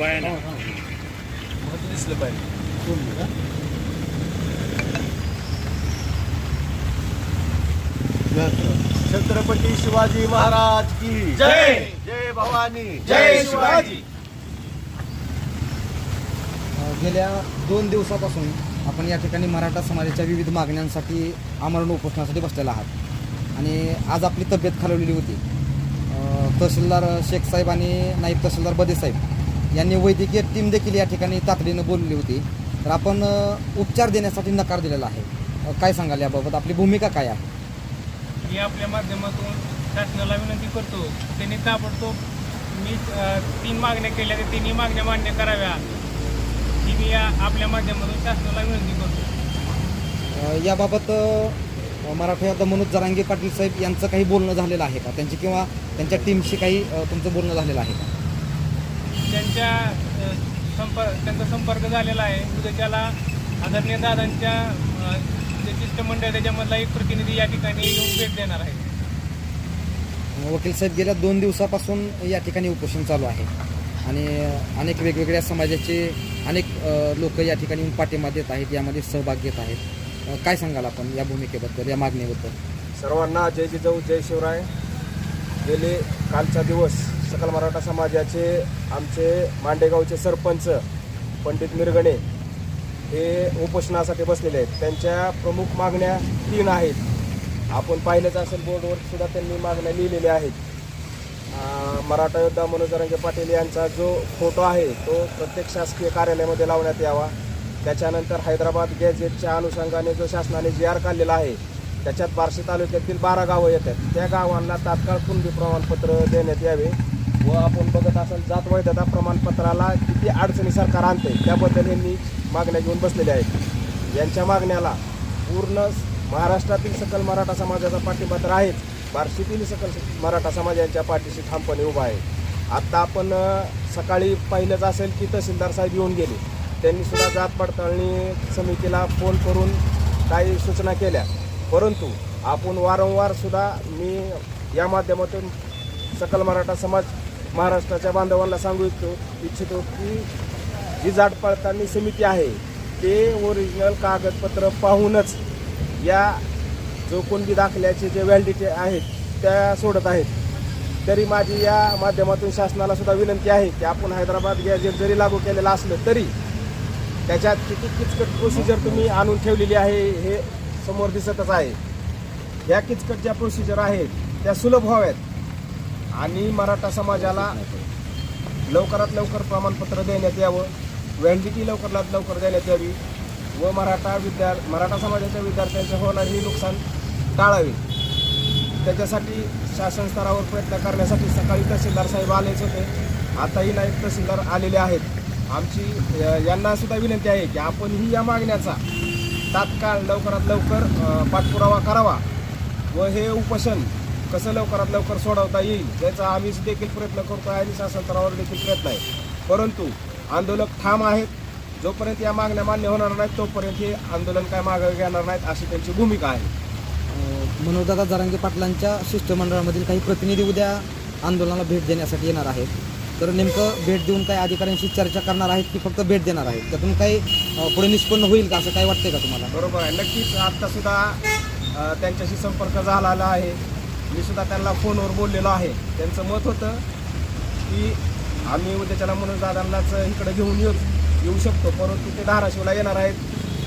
महत्त्व दिसलं पाहिजे छत्रपती शिवाजी महाराज की जय! जय. भवानी. जय शिवाजी. गेल्या दोन दिवसापासून आपण या ठिकाणी मराठा समाजाच्या विविध मागण्यांसाठी आमरण उपोषणासाठी बसलेला आहात. आणि आज आपली तब्येत खालवलेली होती. तहसीलदार शेख साहेब आणि नाईब तहसीलदार बदे साहेब. यांनी वैद्यकीय टीम देखील या ठिकाणी तातडीनं बोलली होती. तर आपण उपचार देण्यासाठी नकार दिलेला आहे. काय सांगाल याबाबत? आपली भूमिका काय आहे? मी आपल्या माध्यमातून शासनाला विनंती करतो. त्यांनी ताबडतोब मी तीन मागण्या केल्या त्या तिन्ही मागण्या मान्य कराव्या. ही मी या आपल्या माध्यमातून शासनाला विनंती करतो. याबाबत मराठा योद्धा मनोज जरांगे पाटील साहेब यांचं काही बोलणं झालेलं आहे का? त्यांची किंवा त्यांच्या टीमशी काही तुमचं बोलणं झालेलं आहे का? त्यांच्या संपर्क त्यांचा संपर्क झालेला आहे. उद्या त्याला आदरणीय दादांच्या जे शिष्टमंडळ आहे त्याच्यामधला एक प्रतिनिधी या ठिकाणी येऊन भेट देणार आहे. वकील साहेब गेल्या दोन दिवसापासून या ठिकाणी उपोषण चालू आहे. आणि अनेक वेगवेगळ्या समाजाचे अनेक लोक या ठिकाणी येऊन पाठिंबा देत आहेत यामध्ये सहभाग घेत आहेत. काय सांगाल आपण या भूमिकेबद्दल या मागणीबद्दल? सर्वांना जय जिजाऊ जय शिवराय. गेले कालचा दिवस. सकल मराठा समाजाचे आमचे मांडेगावचे सरपंच पंडित मिरगणे हे उपोषणासाठी बसलेले आहेत. त्यांच्या प्रमुख मागण्या तीन आहेत. आपण पाहिलंच असेल बोर्डवर सुद्धा त्यांनी मागण्या लिहिलेल्या आहेत. मराठा योद्धा मनोज पाटील यांचा जो फोटो आहे तो प्रत्येक शासकीय कार्यालयामध्ये लावण्यात यावा. त्याच्यानंतर हैदराबाद गॅझेटच्या अनुषंगाने जो शासनाने जी आर काढलेला आहे त्याच्यात बार्शी तालुक्यातील बारा गावं येतात. त्या गावांना तात्काळ कुणबी प्रमाणपत्र देण्यात यावे. व आपण बघत असाल जात वैधता प्रमाणपत्राला किती अडचणी सरकार आणते त्याबद्दल यांनी मागण्या घेऊन बसलेल्या आहेत. यांच्या मागण्याला पूर्ण महाराष्ट्रातील सकल मराठा समाजाचा पाठिंबा तर आहेच बार्शीतील सकल मराठा समाज यांच्या पाठीशी ठामपणे उभा आहे. आत्ता आपण सकाळी पाहिलंच असेल की तहसीलदार साहेब येऊन गेले. त्यांनी सुद्धा जात पडताळणी समितीला फोन करून काही सूचना केल्या. परंतु आपण वारंवार सुद्धा मी या माध्यमातून सकल मराठा समाज महाराष्ट्राच्या बांधवांना सांगू इच्छितो इच्छितो की जी जाट पडताळणी समिती आहे ते ओरिजिनल कागदपत्र पाहूनच या जो कोणती दाखल्याचे जे व्हॅलिडिटी आहेत त्या सोडत आहेत. तरी माझी या माध्यमातून शासनाला सुद्धा विनंती आहे की आपण हैदराबाद गॅजेट जरी लागू केलेलं असलं तरी त्याच्यात किती किचकट प्रोसिजर तुम्ही आणून ठेवलेली आहे हे समोर दिसतच आहे. या किचकट ज्या प्रोसिजर आहेत त्या सुलभ व्हाव्यात. आणि मराठा समाजाला लवकरात लवकर प्रमाणपत्र देण्यात यावं व्हॅलिडिटी लवकरात लवकर देण्यात यावी व मराठा विद्या मराठा समाजाच्या विद्यार्थ्यांचे होणारे नुकसान टाळावे. त्याच्यासाठी शासन स्तरावर प्रयत्न करण्यासाठी सकाळी तहसीलदार साहेब आलेच होते. आताही नाईक तहसीलदार आलेले आहेत. आमची यांनासुद्धा यांना सुद्धा विनंती आहे की आपणही या मागण्याचा तात्काळ लवकरात लवकर पाठपुरावा करावा व हे उपोषण कसं लवकरात लवकर सोडवता येईल याचा आम्ही देखील प्रयत्न करतो आहे आणि शासन स्तरावर देखील प्रयत्न आहे. परंतु आंदोलक ठाम आहेत. जोपर्यंत या मागण्या मान्य होणार नाहीत तोपर्यंत हे आंदोलन काय मागे घेणार नाहीत अशी त्यांची भूमिका आहे. मनोजदादा जरांगे पाटलांच्या शिष्टमंडळामधील काही प्रतिनिधी उद्या आंदोलनाला भेट देण्यासाठी येणार आहेत. तर नेमकं भेट देऊन काही अधिकाऱ्यांशी चर्चा करणार आहेत की फक्त भेट देणार आहेत? त्यातून काही पुढे निष्पन्न होईल का असं काय वाटतंय का तुम्हाला? बरोबर आहे. नक्कीच आत्ता सुद्धा अ, त्यांच्याशी संपर्क झालेला आहे. मी सुद्धा त्यांना फोनवर बोललेलो आहे. त्यांचं मत होतं की आम्ही उद्याच्याला म्हणून दादांनाच इकडे घेऊन येऊ येऊ शकतो. परंतु ते धाराशिवला येणार आहेत.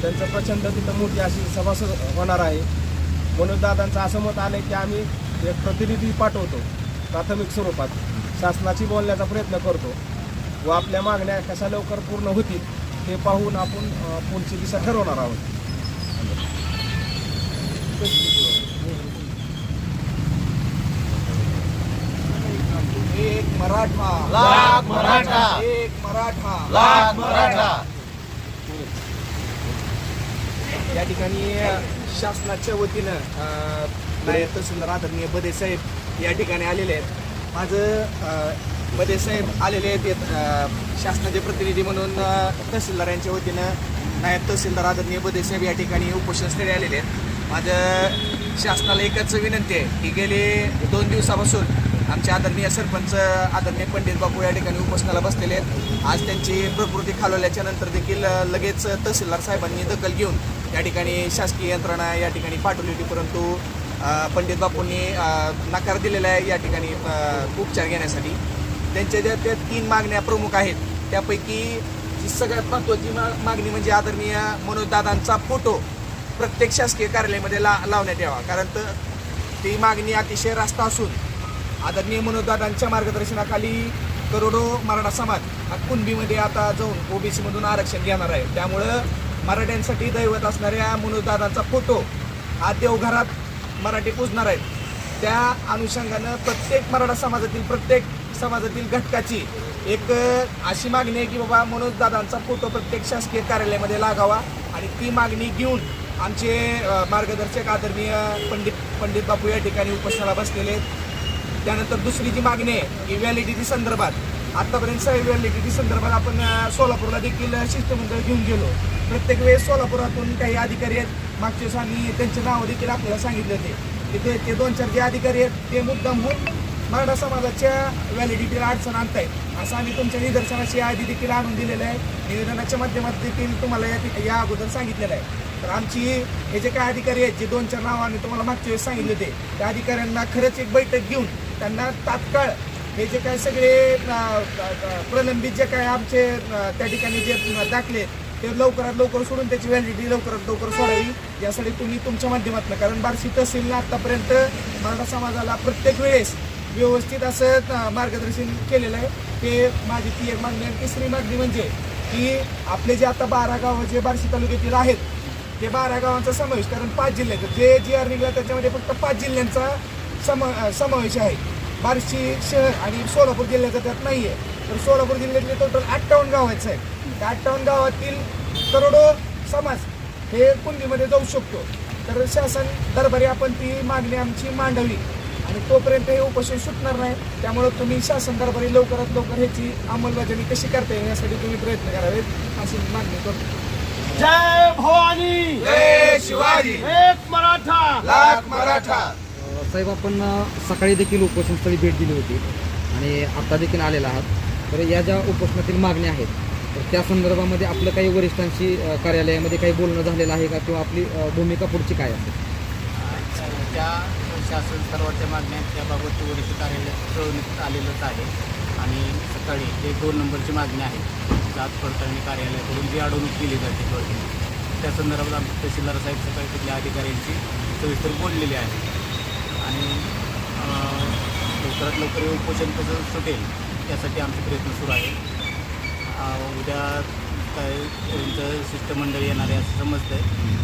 त्यांचं प्रचंड तिथं मोठी अशी सभा होणार आहे. म्हणून दादांचं असं मत आलं की आम्ही एक प्रतिनिधी पाठवतो. प्राथमिक स्वरूपात. शासनाची बोलण्याचा प्रयत्न करतो. व आपल्या मागण्या कशा लवकर पूर्ण होतील हे पाहून आपण पुढची दिशा ठरवणार आहोत एक मराठा. लाख मराठा. एक मराठा. लाख मराठा. या ठिकाणी शासनाच्या वतीनं नायब तहसीलदार आदरणीय बदे साहेब या ठिकाणी आलेले आहेत. माझं बदे साहेब आलेले आहेत शासनाचे प्रतिनिधी म्हणून तहसीलदार यांच्या वतीनं नायब तहसीलदार आदरणीय बदे साहेब या ठिकाणी उपोषणस्थळी आलेले आहेत. माझं शासनाला एकच विनंती आहे की गेले दोन दिवसापासून आमचे आदरणीय सरपंच आदरणीय पंडित बापू या ठिकाणी उपोषणाला बसलेले आहेत. आज त्यांची प्रकृती खालवल्याच्या नंतर देखील लगेच तहसीलदार साहेबांनी दखल घेऊन या ठिकाणी शासकीय यंत्रणा या ठिकाणी पाठवली होती. परंतु पंडित बापूंनी नकार दिलेला आहे या ठिकाणी उपचार घेण्यासाठी. त्यांच्या ज्या त्या तीन मागण्या प्रमुख आहेत त्यापैकी जी सगळ्यात महत्त्वाची मा मागणी म्हणजे आदरणीय मनोजदादांचा फोटो प्रत्येक शासकीय कार्यालयामध्ये ला लावण्यात यावा. कारण तर ती मागणी अतिशय रास्त असून आदरणीय मनोजदादांच्या मार्गदर्शनाखाली करोडो मराठा समाज हा कुणबीमध्ये आता जाऊन ओबीसीमधून आरक्षण घेणार आहे. त्यामुळं मराठ्यांसाठी दैवत असणाऱ्या मनोजदादांचा फोटो हा देवघरात मराठी पूजणार आहेत. त्या अनुषंगानं प्रत्येक मराठा समाजातील प्रत्येक समाजातील घटकाची एक अशी मागणी आहे की बाबा मनोजदादांचा फोटो प्रत्येक शासकीय कार्यालयामध्ये लागावा आणि ती मागणी घेऊन आमचे मार्गदर्शक आदरणीय पंडित पंडित बापू या ठिकाणी उपोषणाला बसलेले आहेत. त्यानंतर दुसरी जी मागणी आहे की व्हॅलिडिटी संदर्भात. आतापर्यंत व्हॅलिडिटी संदर्भात आपण सोलापूरला देखील शिष्टमंडळ घेऊन गेलो. प्रत्येक वेळेस सोलापुरातून काही अधिकारी आहेत. मागच्या वेळेस आम्ही त्यांचे नावं देखील आपल्याला सांगितले होते. की ते ते दोन चार जे अधिकारी आहेत ते मुद्दाम होऊन मराठा समाजाच्या व्हॅलिडिटीला अडचण आणतायत. असं आम्ही तुमच्या निदर्शनाची यादी देखील आणून दिलेलं आहे. निवेदनाच्या माध्यमात देखील तुम्हाला या या अगोदर सांगितलेलं आहे. तर आमची हे जे काय अधिकारी आहेत जे दोन चार नावं आम्ही तुम्हाला मागच्या वेळेस सांगितले होते त्या अधिकाऱ्यांना खरंच एक बैठक घेऊन त्यांना तात्काळ हे जे काय सगळे प्रलंबित जे काय आमचे त्या ठिकाणी जे दाखले ते लवकरात लवकर सोडून त्याची व्हॅलिडिटी लवकरात लवकर सोडावी. यासाठी तुम्ही तुमच्या माध्यमातून कारण बार्शी तहसीलनं आतापर्यंत मराठा समाजाला प्रत्येक वेळेस व्यवस्थित असं मार्गदर्शन केलेलं आहे. ते माझी ती एक मागणी आणि तिसरी मागणी म्हणजे की आपले जे आता बारा गावं जे बार्शी तालुक्यातील आहेत ते बारा गावांचा समावेश कारण पाच जिल्ह्याचं जे जी आर निघाला त्याच्यामध्ये फक्त पाच जिल्ह्यांचा सम समावेश आहे. बार्शी शहर आणि सोलापूर जिल्ह्याचा त्यात नाही आहे तर सोलापूर जिल्ह्यातले टोटल अठ्ठावन्न गाव आहेत साहेब. त्या अठ्ठावन्न गावातील करोडो समाज हे कुंडीमध्ये जाऊ शकतो. तर शासन दरबारी आपण ती मागणी आमची मांडावी. आणि तोपर्यंत हे उपोषण सुटणार नाही. त्यामुळे तुम्ही शासन दरबारी लवकरात लवकर ह्याची अंमलबजावणी कशी करता येईल यासाठी तुम्ही प्रयत्न करावेत अशी मागणी करतो. जय भवानी! जय शिवाजी! एक मराठा! लाख मराठा! साहेब आपण सकाळी देखील उपोषणस्थळी भेट दिली होती आणि आता देखील आलेला आहात. तर या ज्या उपोषणातील मागण्या आहेत तर त्या संदर्भामध्ये आपलं काही वरिष्ठांशी कार्यालयामध्ये काही बोलणं झालेलं आहे का? किंवा आपली भूमिका पुढची काय असेल? त्या शासन स्तरावरच्या मागण्या त्याबाबत वरिष्ठ कार्यालय कळवण्यात आलेलंच आहे. आणि सकाळी जे दोन नंबरची मागणी आहे जात पडताळणी कार्यालयाकडून जी अडवणूक केली जाते त्या संदर्भात आमचे तहसीलदार साहेब सकाळी तिथल्या अधिकाऱ्यांची सविस्तर बोललेली आहे आणि लवकरात लवकर हे उपोषण कसं सुटेल यासाठी आमचे प्रयत्न सुरू आहेत. अं, उद्या काय त्यांचं शिष्टमंडळ येणार आहे असं समजतं आहे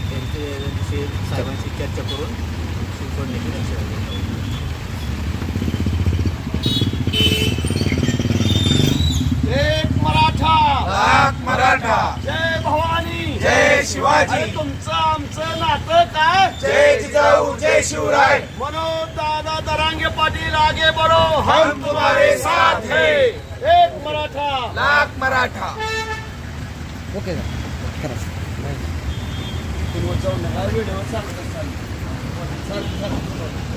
त्यांचे त्यांच्याशी साहेबांशी चर्चा करून सोडण्याची लक्ष एक मराठा. लाख मराठा. जय भवानी. जय शिवाजी. तुमचं आमचं नातं काय जय जिजाऊ जय शिवराय। मनोज दादा दरांगे पाटील आगे बढ़ो। हम तुम्हारे साथ हैं. एक मराठा। लाख मराठा। ओके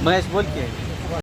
महेश बोल की।